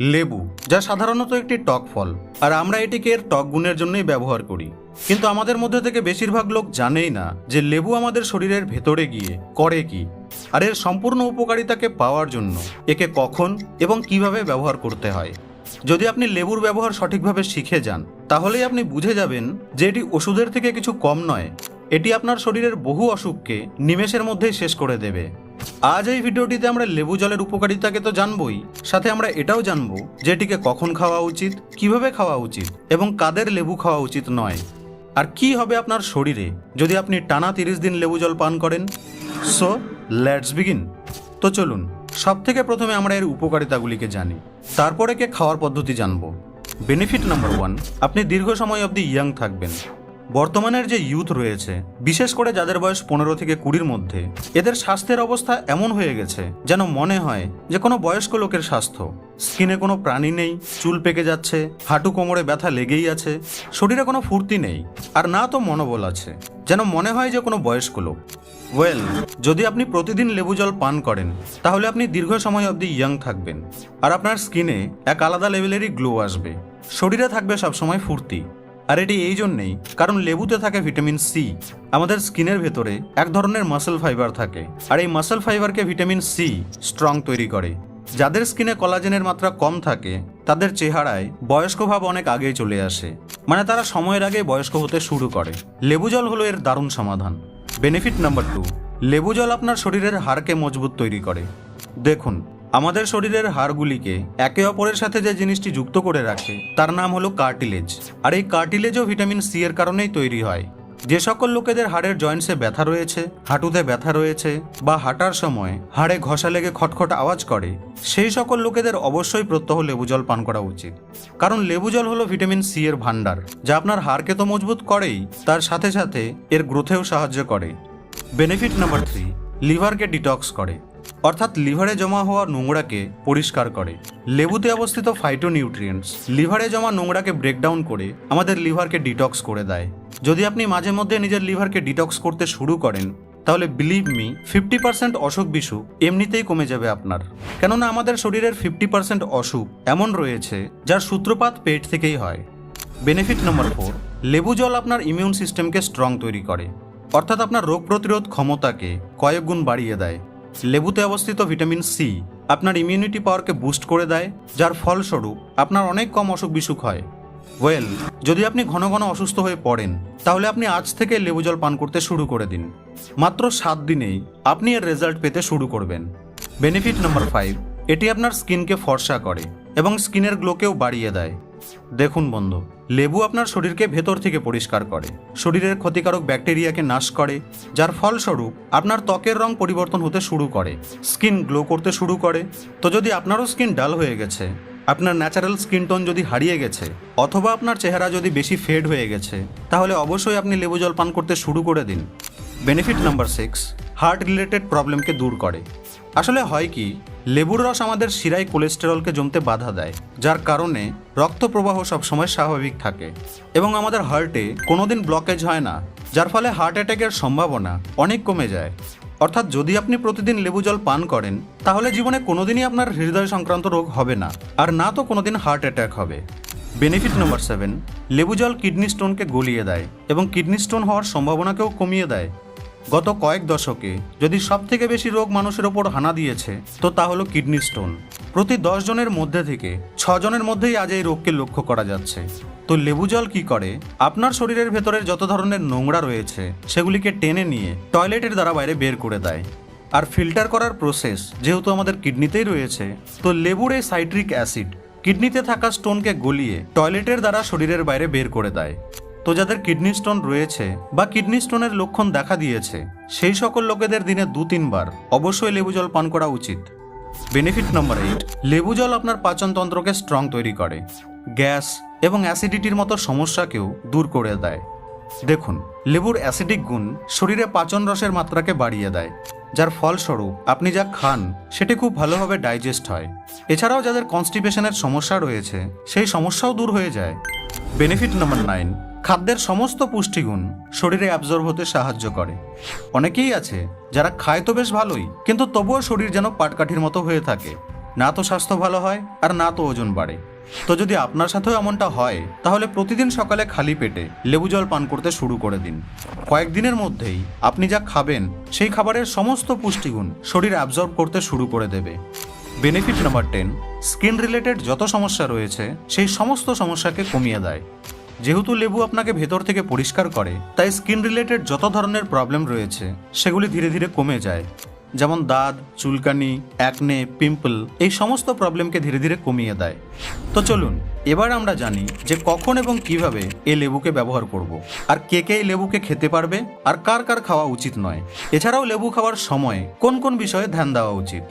লেবু, যা সাধারণত একটি টক ফল। আর আমরা এটিকে এর টক গুণের জন্যই ব্যবহার করি। কিন্তু আমাদের মধ্যে থেকে বেশিরভাগ লোক জানেই না যে লেবু আমাদের শরীরের ভেতরে গিয়ে করে কি, আর এর সম্পূর্ণ উপকারিতাকে পাওয়ার জন্য একে কখন এবং কীভাবে ব্যবহার করতে হয়। যদি আপনি লেবুর ব্যবহার সঠিকভাবে শিখে যান, তাহলেই আপনি বুঝে যাবেন যে এটি ওষুধের থেকে কিছু কম নয়, এটি আপনার শরীরের বহু অসুখকে নিমেষের মধ্যেই শেষ করে দেবে। আজ এই ভিডিওটিতে আমরা লেবু জলের উপকারিতাকে তো জানবই, সাথে আমরা এটাও জানব যে এটিকে কখন খাওয়া উচিত, কীভাবে খাওয়া উচিত, এবং কাদের লেবু খাওয়া উচিত নয়। আর কি হবে আপনার শরীরে যদি আপনি টানা তিরিশ দিন লেবু জল পান করেন? সো লেটস বিগিন তো চলুন সব থেকে প্রথমে আমরা এর উপকারিতাগুলিকে জানি। তারপরে কে খাওয়ার পদ্ধতি জানব। বেনিফিট নাম্বার ওয়ান আপনি দীর্ঘ সময় অবধি ইয়াং থাকবেন। বর্তমানের যে ইউথ রয়েছে, বিশেষ করে যাদের বয়স পনেরো থেকে কুড়ির মধ্যে, এদের স্বাস্থ্যের অবস্থা এমন হয়ে গেছে যেন মনে হয় যে কোনো বয়স্ক লোকের স্বাস্থ্য। স্কিনে কোনো প্রাণী নেই, চুল পেকে যাচ্ছে, হাঁটু কোমরে ব্যথা লেগেই আছে, শরীরে কোনো ফুর্তি নেই, আর না তো মনোবল আছে। যেন মনে হয় যে কোনো বয়স্ক লোক। ওয়েল যদি আপনি প্রতিদিন লেবু জল পান করেন, তাহলে আপনি দীর্ঘ সময় অবধি ইয়াং থাকবেন, আর আপনার স্কিনে এক আলাদা লেভেলেরই গ্লো আসবে। শরীরে থাকবে সবসময় ফুর্তি। আর এটি এই জন্যেই, কারণ লেবুতে থাকে ভিটামিন সি আমাদের স্কিনের ভেতরে এক ধরনের মাসেল ফাইবার থাকে, আর এই মাসেল ফাইবারকে ভিটামিন সি স্ট্রং তৈরি করে। যাদের স্কিনে কলাজেনের মাত্রা কম থাকে, তাদের চেহারায় বয়স্ক ভাব অনেক আগেই চলে আসে মানে তারা সময়ের আগে বয়স্ক হতে শুরু করে। লেবু জল হলো এর দারুণ সমাধান। বেনিফিট নাম্বার টু লেবু জল আপনার শরীরের হাড়কে মজবুত তৈরি করে। দেখুন আমাদের শরীরের হাড়গুলিকে একে অপরের সাথে যে জিনিসটি যুক্ত করে রাখে, তার নাম হলো কার্টিলেজ। আর এই কার্টিলেজও ভিটামিন সি এর কারণেই তৈরি হয়। যে সকল লোকেদের হাড়ের জয়েন্টসে ব্যথা রয়েছে, হাঁটুতে ব্যথা রয়েছে বা হাঁটার সময় হাড়ে ঘষা লেগে খটখট আওয়াজ করে, সেই সকল লোকেদের অবশ্যই প্রত্যহ লেবু জল পান করা উচিত। কারণ লেবু জল হলো ভিটামিন সি এর ভান্ডার যা আপনার হাড়কে তো মজবুত করেই, তার সাথে সাথে এর গ্রোথেও সাহায্য করে। বেনিফিট নাম্বার থ্রি, লিভারকে ডিটক্স করে। অর্থাৎ লিভারে জমা হওয়া নোংরাকে পরিষ্কার করে। লেবুতে অবস্থিত ফাইটোনিউট্রিয়েন্টস লিভারে জমা নোংরাকে ব্রেকডাউন করে আমাদের লিভারকে ডিটক্স করে দেয়। যদি আপনি মাঝে মধ্যে নিজের লিভারকে ডিটক্স করতে শুরু করেন, তাহলে বিলিভ মি ফিফটি পার্সেন্ট অসুখ বিসুখ এমনিতেই কমে যাবে আপনার। কেননা আমাদের শরীরের ফিফটি পার্সেন্ট অসুখ এমন রয়েছে যার সূত্রপাত পেট থেকেই হয়। বেনিফিট নম্বর ফোর লেবু জল আপনার ইমিউন সিস্টেমকে স্ট্রং তৈরি করে। অর্থাৎ আপনার রোগ প্রতিরোধ ক্ষমতাকে কয়েক গুণ বাড়িয়ে দেয়। লেবুতে অবস্থিত ভিটামিন সি আপনার ইমিউনিটি পাওয়ারকে বুস্ট করে দেয়, যার ফলস্বরূপ আপনার অনেক কম অসুখ বিসুখ হয়। ওয়েল যদি আপনি ঘন ঘন অসুস্থ হয়ে পড়েন, তাহলে আপনি আজ থেকে লেবু জল পান করতে শুরু করে দিন। মাত্র সাত দিনেই আপনি এর রেজাল্ট পেতে শুরু করবেন। বেনিফিট নাম্বার ফাইভ এটি আপনার স্কিনকে ফর্সা করে এবং স্কিনের গ্লোকেও বাড়িয়ে দেয়। দেখুন বন্ধু, লেবু আপনার শরীরকে ভেতর থেকে পরিষ্কার করে। শরীরের ক্ষতিকারক ব্যাকটেরিয়াকে নাশ করে, যার ফলস্বরূপ আপনার ত্বকের রং পরিবর্তন হতে শুরু করে, স্কিন গ্লো করতে শুরু করে। তো যদি আপনারও স্কিন ডাল হয়ে গেছে, আপনার ন্যাচারাল স্কিন টোন যদি হারিয়ে গেছে, অথবা আপনার চেহারা যদি বেশি ফেড হয়ে গেছে, তাহলে অবশ্যই আপনি লেবু জল পান করতে শুরু করে দিন। Benefit number six heart related প্রবলেমকে দূর করে। আসলে হয় কি লেবুর রস আমাদের শিরায় কোলেস্টেরলকে জমতে বাধা দেয়, যার কারণে রক্ত প্রবাহ সবসময় স্বাভাবিক থাকে। এবং আমাদের হার্টে কোনোদিন ব্লকেজ হয় না, যার ফলে হার্ট অ্যাটাকের সম্ভাবনা অনেক কমে যায়। অর্থাৎ যদি আপনি প্রতিদিন লেবু জল পান করেন, তাহলে জীবনে কোনোদিনই আপনার হৃদয় সংক্রান্ত রোগ হবে না, আর না তো কোনোদিন হার্ট অ্যাটাক হবে। বেনিফিট নম্বর সেভেন লেবু জল কিডনি স্টোনকে গলিয়ে দেয় এবং কিডনি স্টোন হওয়ার সম্ভাবনাকেও কমিয়ে দেয়। গত কয়েক দশকে যদি সব থেকে বেশি রোগ মানুষের ওপর হানা দিয়েছে, তো তা হলো কিডনি স্টোন। প্রতি দশ জনের মধ্যে থেকে ছ জনের মধ্যেই আজ এই রোগকে লক্ষ্য করা যাচ্ছে। তো লেবু জল কি করে? আপনার শরীরের ভেতরের যত ধরনের নোংরা রয়েছে, সেগুলিকে টেনে নিয়ে টয়লেটের দ্বারা বাইরে বের করে দেয়। আর ফিল্টার করার প্রসেস যেহেতু আমাদের কিডনিতেই রয়েছে, তো লেবুর এই সাইট্রিক অ্যাসিড কিডনিতে থাকা স্টোনকে গলিয়ে টয়লেটের দ্বারা শরীরের বাইরে বের করে দেয়। তো যাদের কিডনি স্টোন রয়েছে বা কিডনি স্টোনের লক্ষণ দেখা দিয়েছে, সেই সকল লোকেদের দিনে দু তিনবার অবশ্যই লেবু জল পান করা উচিত। বেনিফিট নম্বর এইট লেবু জল আপনার পাচনতন্ত্রকে স্ট্রং তৈরি করে। গ্যাস এবং অ্যাসিডিটির মতো সমস্যাকেও দূর করে দেয়। দেখুন, লেবুর অ্যাসিডিক গুণ শরীরে পাচন রসের মাত্রাকে বাড়িয়ে দেয়, যার ফলস্বরূপ আপনি যা খান, সেটি খুব ভালোভাবে ডাইজেস্ট হয়। এছাড়াও যাদের কনস্টিপেশনের সমস্যা রয়েছে, সেই সমস্যাও দূর হয়ে যায়। বেনিফিট নাম্বার নাইন খাদ্যের সমস্ত পুষ্টিগুণ শরীরে অ্যাবজর্ব হতে সাহায্য করে। অনেকেই আছে যারা খায় তো বেশ ভালোই, কিন্তু তবুও শরীর যেন পাটকাঠির মতো হয়ে থাকে। না তো স্বাস্থ্য ভালো হয় আর না তো ওজন বাড়ে। তো যদি আপনার সাথেও এমনটা হয়, তাহলে প্রতিদিন সকালে খালি পেটে লেবু জল পান করতে শুরু করে দিন। কয়েকদিনের মধ্যেই আপনি যা খাবেন, সেই খাবারের সমস্ত পুষ্টিগুণ শরীর অ্যাবজর্ব করতে শুরু করে দেবে। Benefit number ten skin related যত সমস্যা রয়েছে, সেই সমস্ত সমস্যাকে কমিয়ে দেয়। যেহেতু লেবু আপনাকে ভেতর থেকে পরিষ্কার করে, তাই স্কিন রিলেটেড যত ধরনের প্রবলেম রয়েছে, সেগুলি ধীরে ধীরে কমে যায়। যেমন দাঁত, চুলকানি অ্যাকনে পিম্পল এই সমস্ত প্রবলেমকে ধীরে ধীরে কমিয়ে দেয়। তো চলুন, এবার আমরা জানি যে কখন এবং কীভাবে এই লেবুকে ব্যবহার করব। আর কে কে এই লেবুকে খেতে পারবে, আর কার কার খাওয়া উচিত নয়। এছাড়াও লেবু খাওয়ার সময় কোন কোন বিষয়ে ধ্যান দেওয়া উচিত?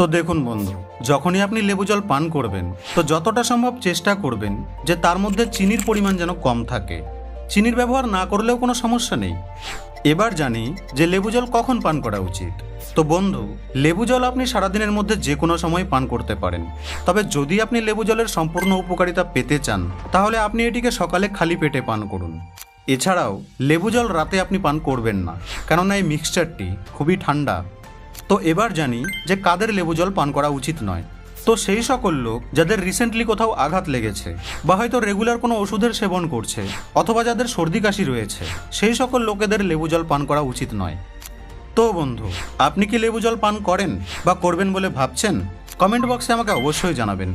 তো দেখুন বন্ধু, যখনই আপনি লেবু জল পান করবেন, তো যতটা সম্ভব চেষ্টা করবেন যে তার মধ্যে চিনির পরিমাণ যেন কম থাকে। চিনির ব্যবহার না করলেও কোনো সমস্যা নেই। এবার জানি যে লেবু জল কখন পান করা উচিত। তো বন্ধু, লেবু জল আপনি সারাদিনের মধ্যে যে কোনো সময় পান করতে পারেন। তবে যদি আপনি লেবু জলের সম্পূর্ণ উপকারিতা পেতে চান, তাহলে আপনি এটিকে সকালে খালি পেটে পান করুন। এছাড়াও, লেবু জল রাতে আপনি পান করবেন না, কেননা এই মিক্সচারটি খুবই ঠান্ডা। তো এবার জানি যে কাদের লেবু জল পান করা উচিত নয়। তো সেই সকল লোক যাদের রিসেন্টলি কোথাও আঘাত লেগেছে বা হয়তো রেগুলার কোনো ওষুধের সেবন করছে অথবা যাদের সর্দি কাশি রয়েছে, সেই সকল লোকেদের লেবু জল পান করা উচিত নয়। তো বন্ধু, আপনি কি লেবু জল পান করেন বা করবেন বলে ভাবছেন? কমেন্ট বক্সে আমাকে অবশ্যই জানাবেন।